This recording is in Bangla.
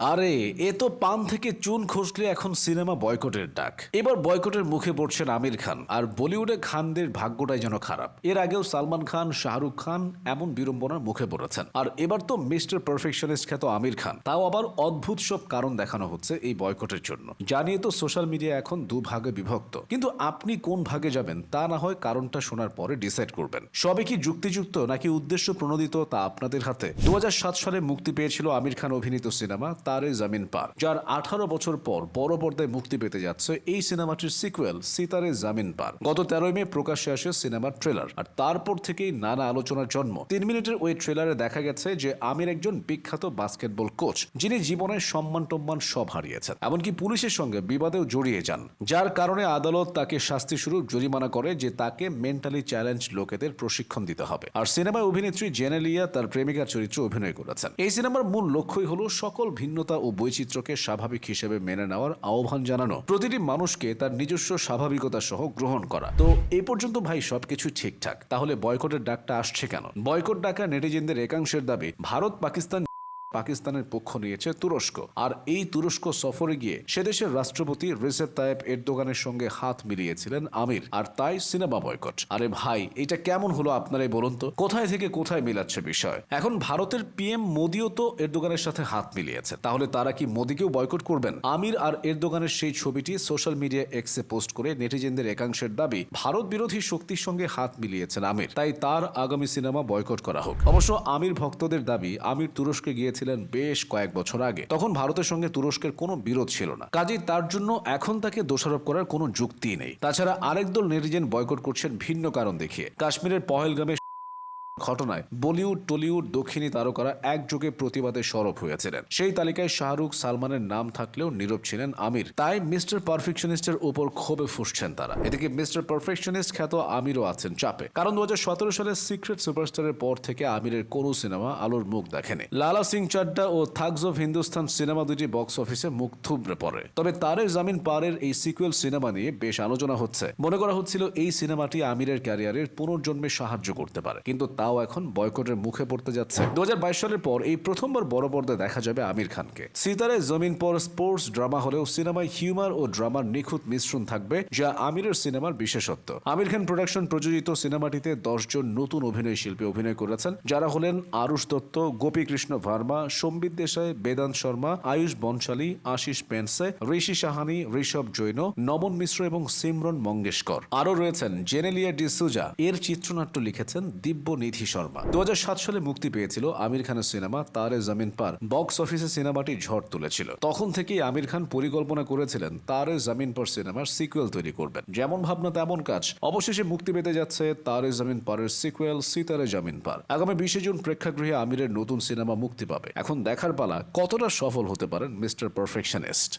আরে, এ তো পান থেকে চুন খসলে এখন সিনেমা বয়কটের ডাক। এবার বয়কটের মুখে পড়ছেন আমির খান, আর বলিউডে খানদের ভাগ্যটাই যেন খারাপ। এর আগেও সালমান খান, শাহরুখ খান এমন বিড়ম্বনার মুখে পড়েছেন। আর এবার তো মিস্টার পারফেকশনিস্ট খ্যাত আমির খান। তাও আবার অদ্ভুত সব কারণ দেখানো হচ্ছে এই বয়কটের জন্য। জানিয়ে তো সোশ্যাল মিডিয়া এখন দু ভাগে বিভক্ত। কিন্তু আপনি কোন ভাগে যাবেন তা না হয় কারণটা শোনার পরে ডিসাইড করবেন। সবে কি যুক্তিযুক্ত নাকি উদ্দেশ্য প্রণোদিত তা আপনাদের হাতে? দু হাজার সাত সালে মুক্তি পেয়েছিল আমির খান অভিনীত সিনেমা তারে জামিন পার যার আঠারো বছর পর বড় পর্দায় মুক্তি পেতে যাচ্ছে এই সিনেমাটির সিকুয়েল সিতারে জামিন পার গত তেরোই মে প্রকাশ্যে আসে সিনেমার ট্রেলার, আর তারপর থেকেই নানা আলোচনার জন্ম। তিন মিনিটের ওই ট্রেলারে দেখা গেছে যে আমির একজন বিখ্যাত বাস্কেটবল কোচ, যিনি জীবনের সম্মান টম্মান সব হারিয়েছেন। এমনকি পুলিশের সঙ্গে বিবাদেও জড়িয়ে যান, যার কারণে আদালত তাকে শাস্তি স্বরূপ জরিমানা করে যে তাকে মেন্টালি চ্যালেঞ্জ লোকেদের প্রশিক্ষণ দিতে হবে। আর সিনেমায় অভিনেত্রী জেনেলিয়া তার প্রেমিকার চরিত্রে অভিনয় করেছেন। এই সিনেমার মূল লক্ষ্যই হলো সকল ভিন্নতা ও বৈচিত্র্যকে স্বাভাবিক হিসেবে মেনে নেওয়ার আহ্বান জানানো, প্রতিটি মানুষকে তার নিজস্ব স্বাভাবিকতা সহ গ্রহণ করা। তো এ পর্যন্ত ভাই সবকিছু ঠিকঠাক? তাহলে বয়কটের ডাকটা আসছে কেন? বয়কট ডাকা নেটিজেনদের একাংশের দাবি ভারত পাকিস্তান পাকিস্তানের পক্ষ নিয়েছে তুরস্ক। আর এই তুরস্ক সফরে গিয়ে সেদেশের রাষ্ট্রপতি রিসেপ তায়েব এরদোগানের সঙ্গে হাত মিলিয়েছিলেন আমির। আর তাই সিনেমা বয়কট। আরে ভাই, এটা কেমন হলো আপনারাই বলুন তো? কোথায় থেকে কোথায় মিলাচ্ছে বিষয়? এখন ভারতের পিএম মোদিও তো এরদোগানের সাথে হাত মিলিয়েছে। তাহলে তারা কি মোদিকেও বয়কট করবেন? আমির আর এরদোগানের সেই ছবিটি সোশ্যাল মিডিয়া এক্সে পোস্ট করে নেটিজেনদের একাংশের দাবি, ভারত বিরোধী শক্তির সঙ্গে হাত মিলিয়েছেন আমির। তাই তার আগামী সিনেমা বয়কট করা হোক। অবশ্য আমির ভক্তদের দাবি, আমির তুরস্কে গিয়েছিলেন বেশ কয়েক বছর আগে। তখন ভারতের সঙ্গে তুরস্কের কোনো বিরোধ ছিল না। কাজেই তার জন্য এখন তাকে দোষারোপ করার কোনো যুক্তি নেই। তাছাড়া আরেক দল নেটিজেন বয়কট করছেন ভিন্ন কারণ দেখিয়ে। কাশ্মীরের পহেলগামে ঘটনায় বলিউড, টলিউড, দক্ষিণী তারকারা একযোগে প্রতিবাদে সরব হয়েছিলেন। সেই তালিকায় শাহরুখ সালমানের নাম থাকলেও নীরব ছিলেন আমির। তাই মিস্টার পারফেকশনিস্টের উপর ক্ষোভে ফুসছেন তারা। এদিকে মিস্টার পারফেকশনিস্ট খ্যাত আমিরও আছেন চাপে। কারণ দু সালে সিক্রেট সুপারস্টারের পর থেকে আমিরের কোনো সিনেমা আলোর মুখ দেখেনি। লালা সিং চাড্ডা ও থাগস অফ হিন্দুস্তান সিনেমা দুটি বক্স অফিসে মুখ থুবড়ে পড়ে। তবে তারে জামিন পারের এই সিকুয়েল সিনেমা নিয়ে বেশ আলোচনা হচ্ছে। মনে করা হচ্ছিল এই সিনেমাটি আমিরের ক্যারিয়ারের পুনর্জন্মে সাহায্য করতে পারে। কিন্তু তাও এখন বয়কটের মুখে পড়তে যাচ্ছে। দু হাজার বাইশ সালের পর এই প্রথমবার বড় পর্দায় দেখা যাবে আমির খানকে। সিতারে জমিন পর স্পোর্টস ড্রামা হলেও সিনেমায় হিউমার ও ড্রামার নিখুঁত মিশ্রণ থাকবে, যা আমিরের সিনেমার বিশেষত্ব। আমির খান প্রোডাকশন প্রযোজিত সিনেমাটিতে দশজন নতুন অভিনয় শিল্পী অভিনয় করেছেন, যারা হলেন আরুষ দত্ত গোপী কৃষ্ণ ভার্মা, সম্বিত দেশাই, বেদান্ত শর্মা, আয়ুষ বনশালী, আশিস পেন্সে, ঋষি সাহানি, ঋষভ জৈন, নমন মিশ্র এবং সিমরন মঙ্গেশকর। আরও রয়েছেন জেনেলিয়া ডিসুজা। এর চিত্রনাট্য লিখেছেন দিব্য নিধি শর্মা। দুহাজার সাত সালে মুক্তি পেয়েছিল আমির খানের সিনেমা তারে জমিন পার। বক্স অফিসে সিনেমাটি ঝড় তুলেছিল। তখন থেকেই আমির খান পরিকল্পনা করেছিলেন তারে জমিন পর সিনেমার সিকুয়েল তৈরি করবেন। যেমন ভাবনা তেমন কাজ। অবশেষে মুক্তি পেতে যাচ্ছে তারে জমিন পারের সিকুয়েল সিতারে জমিন পার। আগামী বিশে জুন প্রেক্ষাগৃহে আমিরের নতুন সিনেমা মুক্তি পাবে। এখন দেখার পালা কতটা সফল হতে পারেন মিস্টার পারফেকশনিস্ট?